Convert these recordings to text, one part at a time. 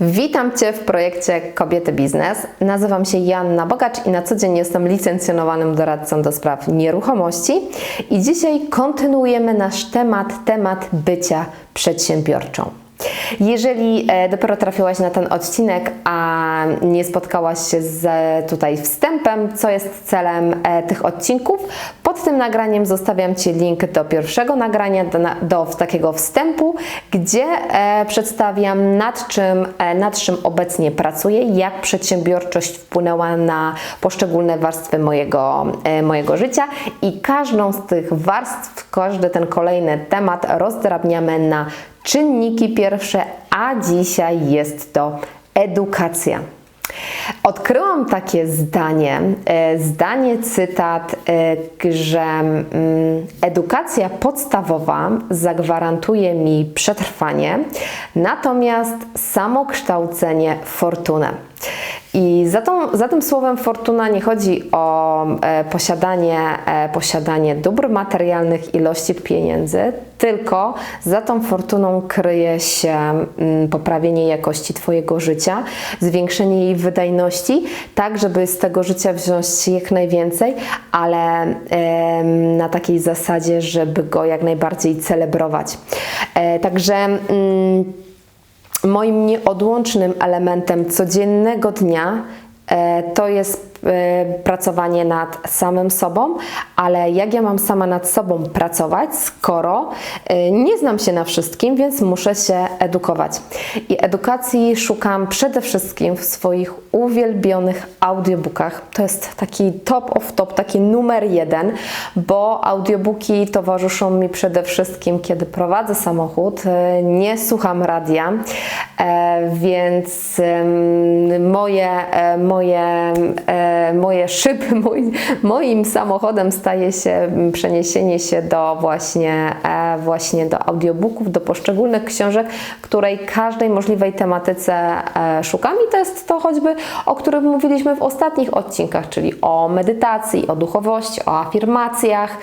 Witam Cię w projekcie Kobiety Biznes. Nazywam się Joanna Bogacz i na co dzień jestem licencjonowanym doradcą do spraw nieruchomości. I dzisiaj kontynuujemy nasz temat, temat bycia przedsiębiorczą. Jeżeli e, dopiero trafiłaś na ten odcinek, a nie spotkałaś się z e, tutaj wstępem, co jest celem e, tych odcinków, pod tym nagraniem zostawiam Ci link do pierwszego nagrania, do, do takiego wstępu, gdzie przedstawiam nad czym, nad czym obecnie pracuję, jak przedsiębiorczość wpłynęła na poszczególne warstwy mojego, mojego życia i każdą z tych warstw, każdy ten kolejny temat rozdrabniamy na czynniki pierwsze, a dzisiaj jest to edukacja. Odkryłam takie zdanie, e, zdanie, cytat, e, że mm, edukacja podstawowa zagwarantuje mi przetrwanie, natomiast samokształcenie fortunę. I za, tą, za tym słowem fortuna nie chodzi o e, posiadanie, e, posiadanie dóbr materialnych, ilości pieniędzy, tylko za tą fortuną kryje się mm, poprawienie jakości Twojego życia, zwiększenie jej wydajności, tak żeby z tego życia wziąć jak najwięcej, ale em, na takiej zasadzie, żeby go jak najbardziej celebrować. E, także. Mm, Moim nieodłącznym elementem codziennego dnia e, to jest e, pracowanie nad samym sobą, ale jak ja mam sama nad sobą pracować, skoro e, nie znam się na wszystkim, więc muszę się edukować. I edukacji szukam przede wszystkim w swoich uwielbionych audiobookach. To jest taki top of top, taki numer jeden, bo audiobooki towarzyszą mi przede wszystkim, kiedy prowadzę samochód, e, nie słucham radia, więc moje, moje, moje szyby, mój, moim samochodem staje się przeniesienie się do właśnie, e, właśnie do audiobooków, do poszczególnych książek, której każdej możliwej tematyce e, szukam. I to jest to choćby, o którym mówiliśmy w ostatnich odcinkach, czyli o medytacji, o duchowości, o afirmacjach,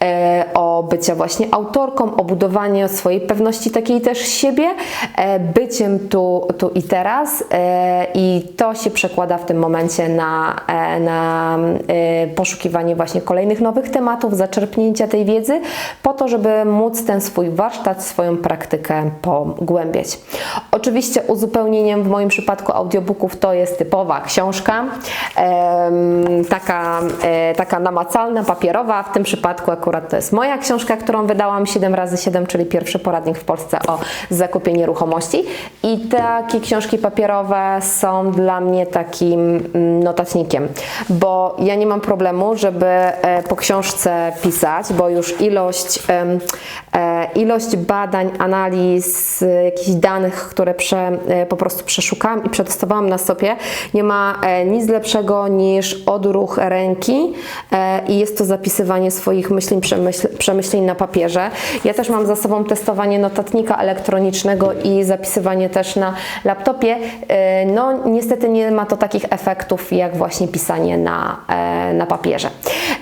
e, bycia właśnie autorką, o budowaniu swojej pewności takiej też siebie, e, byciem tu, tu i teraz e, i to się przekłada w tym momencie na, e, na poszukiwanie właśnie kolejnych nowych tematów, zaczerpnięcia tej wiedzy, po to, żeby móc ten swój warsztat, swoją praktykę pogłębiać. Oczywiście uzupełnieniem w moim przypadku audiobooków to jest typowa książka, taka, taka namacalna, papierowa. W tym przypadku akurat to jest moja książka, którą wydałam 7 razy 7 czyli pierwszy poradnik w Polsce o zakupie nieruchomości. I takie książki papierowe są dla mnie takim mm, notatnikiem, bo ja nie mam problemu, żeby e, po książce pisać, bo już ilość, e, ilość badań, analiz, jakichś danych, które prze, e, po prostu przeszukałam i przetestowałam na sobie, nie ma nic lepszego niż odruch ręki i jest to zapisywanie swoich myśleń, przemyśl, przemyśleń na papierze. Ja też mam za sobą testowanie notatnika elektronicznego i zapisywanie też na laptopie. E, No niestety nie ma to takich efektów jak właśnie pisanie na, e, na papierze.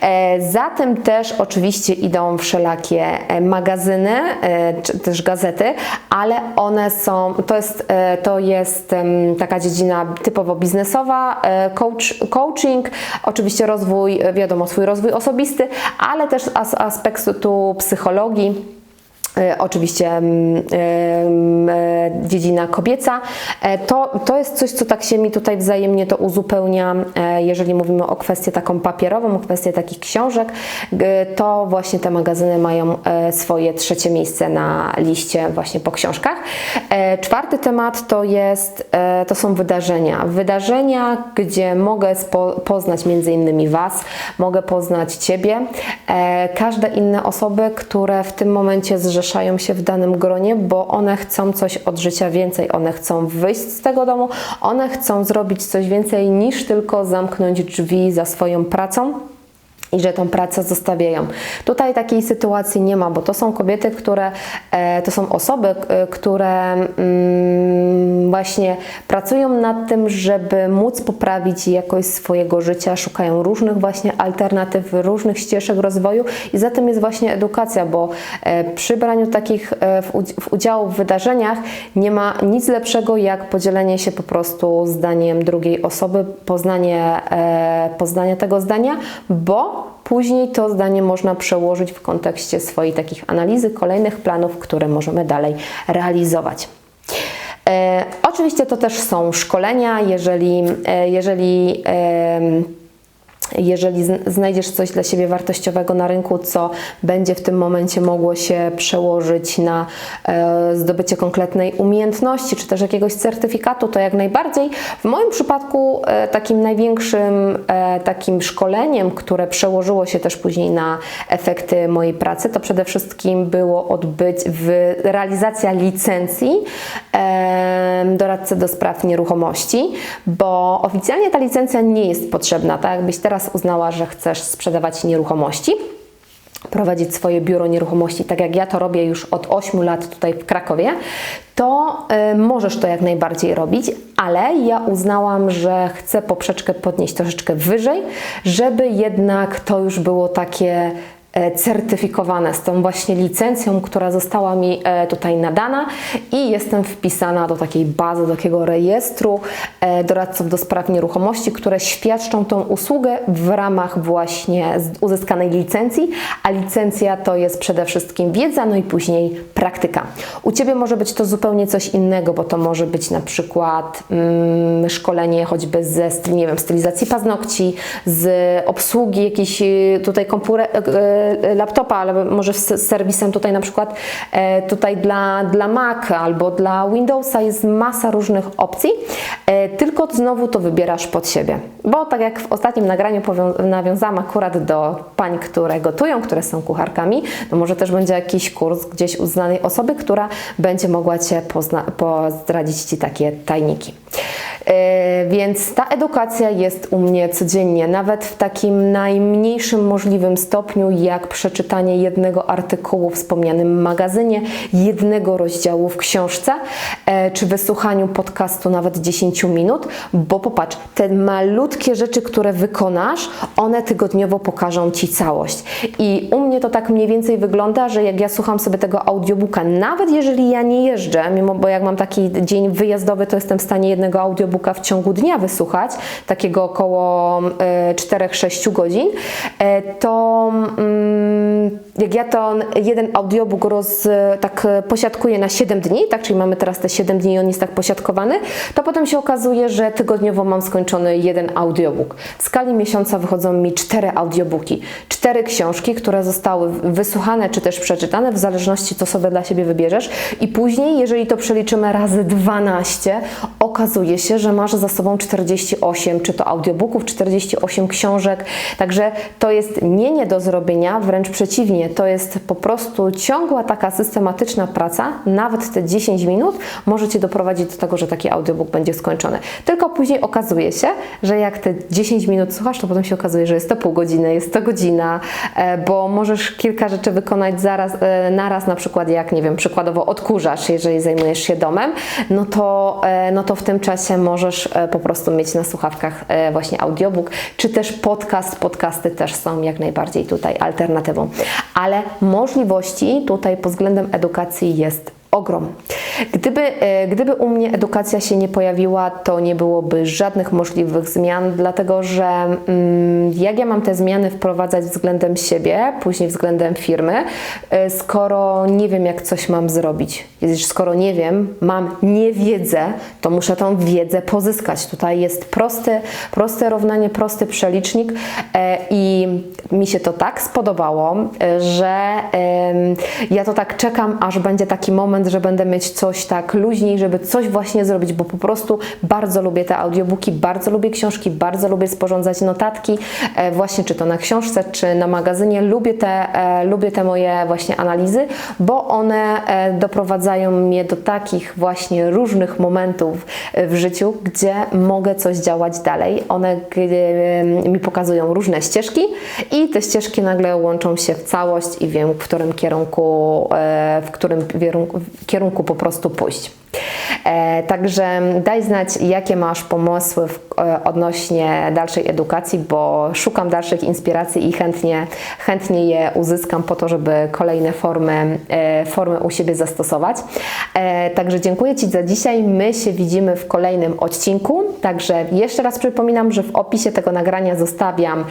E, Za tym też oczywiście idą wszelakie e, magazyny, e, czy też gazety, ale one są, to jest, to jest taka dziedzina typowo biznesowa, coach, coaching, oczywiście rozwój, wiadomo, swój rozwój osobisty, ale też aspektu psychologii. E, Oczywiście mm, e, dziedzina kobieca. E, To, to jest coś, co tak się mi tutaj wzajemnie to uzupełnia, jeżeli mówimy o kwestię taką papierową, o kwestię takich książek, to właśnie te magazyny mają swoje trzecie miejsce na liście właśnie po książkach. Czwarty temat to jest, to są wydarzenia. Wydarzenia, gdzie mogę poznać między innymi Was, mogę poznać Ciebie, każde inne osoby, które w tym momencie zrzeszają się w danym gronie, bo one chcą coś od życia więcej, one chcą wyjść z tego domu, one chcą zrobić coś więcej niż tylko zamknąć drzwi za swoją pracą i że tą pracę zostawiają. Tutaj takiej sytuacji nie ma, bo to są kobiety, które, e, to są osoby, e, które mm, właśnie pracują nad tym, żeby móc poprawić jakość swojego życia, szukają różnych właśnie alternatyw, różnych ścieżek rozwoju i za tym jest właśnie edukacja, bo e, przy braniu takich w udziału w wydarzeniach nie ma nic lepszego jak podzielenie się po prostu zdaniem drugiej osoby, poznanie, poznanie tego zdania, bo Później to zdanie można przełożyć w kontekście swojej takich analizy kolejnych planów, które możemy dalej realizować. E, oczywiście to też są szkolenia, jeżeli, e, jeżeli e, jeżeli znajdziesz coś dla siebie wartościowego na rynku, co będzie w tym momencie mogło się przełożyć na e, zdobycie konkretnej umiejętności, czy też jakiegoś certyfikatu, to jak najbardziej. W moim przypadku e, takim największym e, takim szkoleniem, które przełożyło się też później na efekty mojej pracy, to przede wszystkim było odbyć realizacja licencji doradcy do spraw nieruchomości, bo oficjalnie ta licencja nie jest potrzebna, tak jakbyś teraz teraz uznała, że chcesz sprzedawać nieruchomości, prowadzić swoje biuro nieruchomości, tak jak ja to robię już od 8 lat tutaj w Krakowie, to y, możesz to jak najbardziej robić, ale ja uznałam, że chcę poprzeczkę podnieść troszeczkę wyżej, żeby jednak to już było takie certyfikowane z tą właśnie licencją, która została mi e, tutaj nadana i jestem wpisana do takiej bazy, do takiego rejestru e, doradców do spraw nieruchomości, które świadczą tą usługę w ramach właśnie uzyskanej licencji, a licencja to jest przede wszystkim wiedza, no i później praktyka. U Ciebie może być to zupełnie coś innego, bo to może być na przykład mm, szkolenie choćby ze nie wiem, stylizacji paznokci, z obsługi jakiejś tutaj komputer laptopa, ale może z serwisem tutaj na przykład e, tutaj dla, dla Mac albo dla Windowsa jest masa różnych opcji, e, tylko znowu to wybierasz pod siebie. Bo tak jak w ostatnim nagraniu nawiązałam akurat do pań, które gotują, które są kucharkami, to może też będzie jakiś kurs gdzieś u znanej osoby, która będzie mogła Cię pozdradzić Ci takie tajniki. E, więc ta edukacja jest u mnie codziennie, nawet w takim najmniejszym możliwym stopniu, jak przeczytanie jednego artykułu w wspomnianym magazynie, jednego rozdziału w książce, e, czy wysłuchaniu podcastu nawet 10 minut, bo popatrz, te malutkie rzeczy, które wykonasz, one tygodniowo pokażą Ci całość. I u mnie to tak mniej więcej wygląda, że jak ja słucham sobie tego audiobooka, nawet jeżeli ja nie jeżdżę, mimo bo jak mam taki dzień wyjazdowy, to jestem w stanie jednego audiobooka w ciągu dnia wysłuchać, takiego około 4-6 e, godzin, e, to mm, jak ja to jeden audiobook roz, tak posiadkuję na 7 dni, tak, czyli mamy teraz te 7 dni i on jest tak posiadkowany, to potem się okazuje, że tygodniowo mam skończony jeden audiobook. W skali miesiąca wychodzą mi 4 audiobooki, 4 książki, które zostały wysłuchane czy też przeczytane, w zależności co sobie dla siebie wybierzesz. I później, jeżeli to przeliczymy razy 12, okazuje się, że masz za sobą 48, czy to audiobooków, 48 książek, także to jest nie nie do zrobienia, wręcz przeciwnie, to jest po prostu ciągła taka systematyczna praca, nawet te 10 minut może Cię doprowadzić do tego, że taki audiobook będzie skończony. Tylko później okazuje się, że jak te 10 minut słuchasz, to potem się okazuje, że jest to pół godziny, jest to godzina, e, bo możesz kilka rzeczy wykonać zaraz, e, naraz, na przykład jak, nie wiem, przykładowo odkurzasz, jeżeli zajmujesz się domem, no to, e, no to w tym czasie możesz po prostu mieć na słuchawkach właśnie audiobook, czy też podcast. Podcasty też są jak najbardziej tutaj alternatywą ale możliwości tutaj pod względem edukacji jest ogrom. Gdyby, e, gdyby u mnie edukacja się nie pojawiła, to nie byłoby żadnych możliwych zmian, dlatego że mm, jak ja mam te zmiany wprowadzać względem siebie, później względem firmy, e, skoro nie wiem, jak coś mam zrobić. Skoro nie wiem, mam niewiedzę, to muszę tą wiedzę pozyskać. Tutaj jest prosty, proste równanie, prosty przelicznik e, i mi się to tak spodobało, że ja to tak czekam, aż będzie taki moment, moment, że będę mieć coś tak luźniej, żeby coś właśnie zrobić, bo po prostu bardzo lubię te audiobooki, bardzo lubię książki, bardzo lubię sporządzać notatki, e, właśnie czy to na książce, czy na magazynie. Lubię te, e, lubię te moje właśnie analizy, bo one e, doprowadzają mnie do takich właśnie różnych momentów w życiu, gdzie mogę coś działać dalej. One mi pokazują różne ścieżki i te ścieżki nagle łączą się w całość i wiem, w którym kierunku, w którym kierunku, kierunku po prostu pójść. E, Także daj znać, jakie masz pomysły e, odnośnie dalszej edukacji, bo szukam dalszych inspiracji i chętnie, chętnie je uzyskam po to, żeby kolejne formy, e, formy u siebie zastosować. Także dziękuję Ci za dzisiaj. My się widzimy w kolejnym odcinku. Także jeszcze raz przypominam, że w opisie tego nagrania zostawiam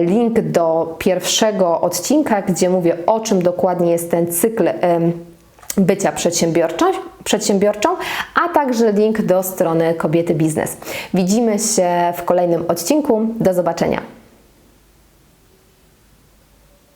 link do pierwszego odcinka, gdzie mówię o czym dokładnie jest ten cykl. Bycia przedsiębiorczą, a także link do strony Kobiety Biznes. Widzimy się w kolejnym odcinku. Do zobaczenia.